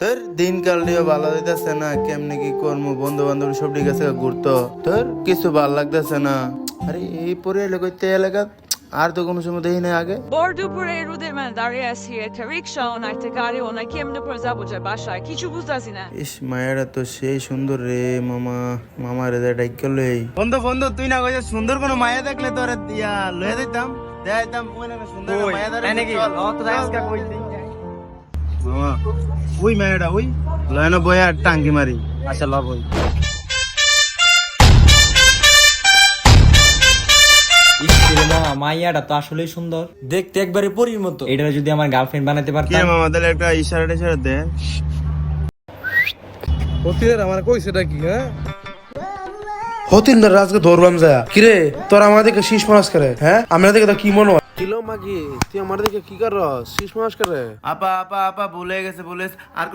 তোর দিনকাল দিয়ে ভালো দিতেছে না কেমনে কি করব বন্ধু বান্ধব সব ঠিক আছে ঘুরতো? তোর কিছু ভালো লাগতেছে না। আরে এই পরে এলাকা এলাকা আর তো কোনো সময় দেখি না আগে। বড় দুপুরে রোদের মানে দাঁড়িয়ে আছি একটা রিক্সাও না একটা গাড়িও না কেমনে করে যাব যে বাসায় কিছু বুঝতেছি না। ইস মায়েরা তো সেই সুন্দর রে মামা মামা রে ডাইক করলে বন্ধু বন্ধু তুই না কইছিস সুন্দর কোনো মায়া দেখলে তোরে দিয়া লয়ে দিতাম দেখাইতাম ওই না সুন্দর মায়া ধরে চল, চল। ওই মায়াটা ওই? লয় না বয়া টাঙ্কি মারি। আচ্ছা লব ওই মাইয়াটা তো আসলেই সুন্দর। দেখতে একবারে পরীর মতো। এটা যদি আমার গার্লফ্রেন্ড বানাতে কি পারতাম মামা তাহলে একটা ইশারা টিশারা দে। হতির আমার কইছে এটা কি হ্যাঁ? হতিন ধর আজকে ধরবাম যায়। কিরে তোর আমাদেরকে শীষ মাস করে হ্যাঁ? আমরা দেখে তো কি মনে হয়? কিলো মাগি? তুই আমার দিকে কি কর শীষ মাস করে। আপা আপা আপা, ভুলে গেছে বলে আর কোন